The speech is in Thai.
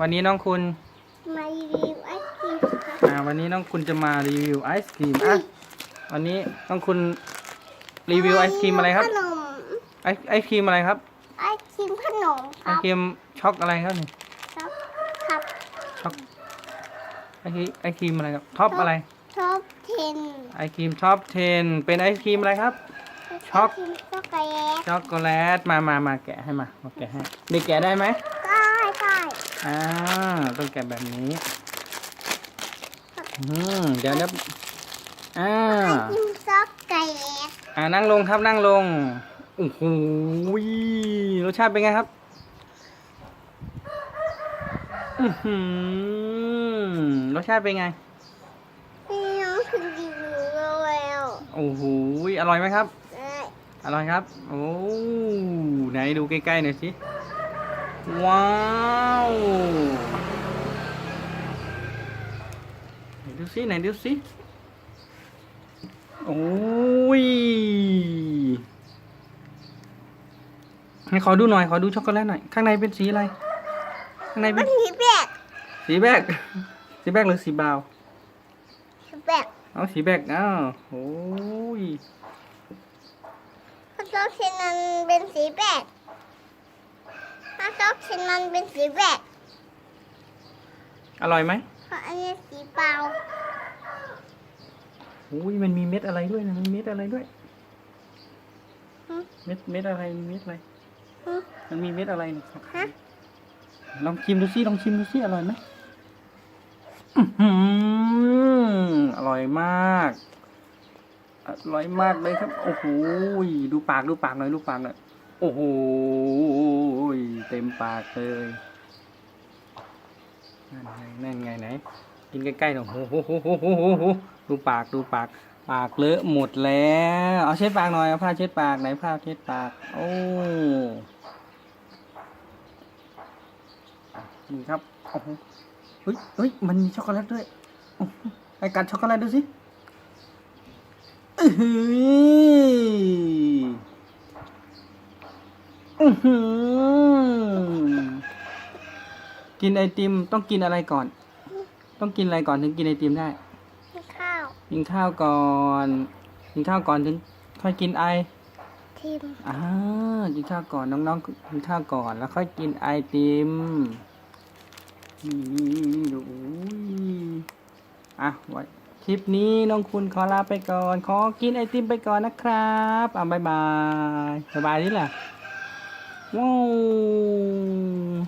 วันนี้น้องคุณมารีวิวไอศครีมครับอ่าวันนี้น้องคุณจะมารีวิวไอศครีมอะวันนี้น้องคุณรีวิวไอศครีมอะไรครับขนมไอไอศครีมอะไรครับไอศครีมขนมคไอรับศครีมช็อกอะไรครับนี่ครับครับช็อกไอครีมไอศครีมอะไรครับท็อปอะไรท็อปเทนไอศครีมท็อป10เป็นไอศครีมอะไรครับ ช็อกไครีมช็อกโกแลตช็อกโกแลตมามามาแกะให้มามาแกะให้เด็กแกะได้ไหมได้ได้ อ่าต้องแกะแบบนี้ อืมเดี๋ยวนะอ่าไอศครีมช็อกโกแลตอ่านั่งลงครับนั่งลงโอ้โหรสชาติเป็นไงครับอือหือรสชาติเป็นไงนี่น้องถึงรีวิวแล้วโอ้โหอร่อยไหมครับได้อร่อยครับ โอ้ไหนดูใกล้ๆหน่อยสิ ว้าวไหนดูสิไหนดูสิโอ้ยให้ขอดูหน่อย ขอดูช็อกโกแลตหน่อย ข้างในเป็นสีอะไร ข้างในเป็มันนสีแบกสีแบก สีแบกหรือสีบราวน์สีแบกเอาสีแบกอ้าวโอ้ยถ้าช็อกเทนมันเป็นสีแบกถ้าช็อกเทนมันเป็นสีแบกอร่อยไหมเพราะอันนี้สีเปล่าอุ้ยมันมีเม็ดอะไรด้วยนะมันมีเม็ดอะไรด้วย เม็ดเม็ดอะไรเม็ดอะไรมันมีเม็ดอะไรเนี่ยฮะลองชิมดูสิลองชิมดูสิอร่อยไหมอื้อหืออร่อยมาก อร่อยมากเลยครับ โอ้โหดูปากดูปากหน่อยดูปากหน่อย โอ้โหเต็มปากเลยนั่นไงนั่นไงไหนกินใกล้ๆหน่อยโอ้โหดูปากดูปาก ปากเลอะหมดแล้ว เอาเช็ดปากหน่อยเอาผ้าเช็ดปากไหนผ้าเช็ดปากโอ้นี่ครับโอ้โหเฮ้ยเฮ้ยมันมีช็อกโกแลตด้วยโอ้โหไอกัดช็อกโกแลตดูสิอื้อหืออื้อหือ กินไอติมต้องกินอะไรก่อน ต้องกินอะไรก่อนถึงกินไอติมได้ กินข้าว กินข้าวก่อน กินข้าวก่อนถึงค่อยกินไอทิมอ่ากินข้าวก่อนน้องๆกินข้าวก่อน แล้วค่อยกินไอติมนี่ดูอุ้ยอะไว้คลิปนี้น้องคุณขอลาไปก่อน ขอกินไอติมไปก่อนนะครับอะบายบายบายบายนี่แหละ Whoa.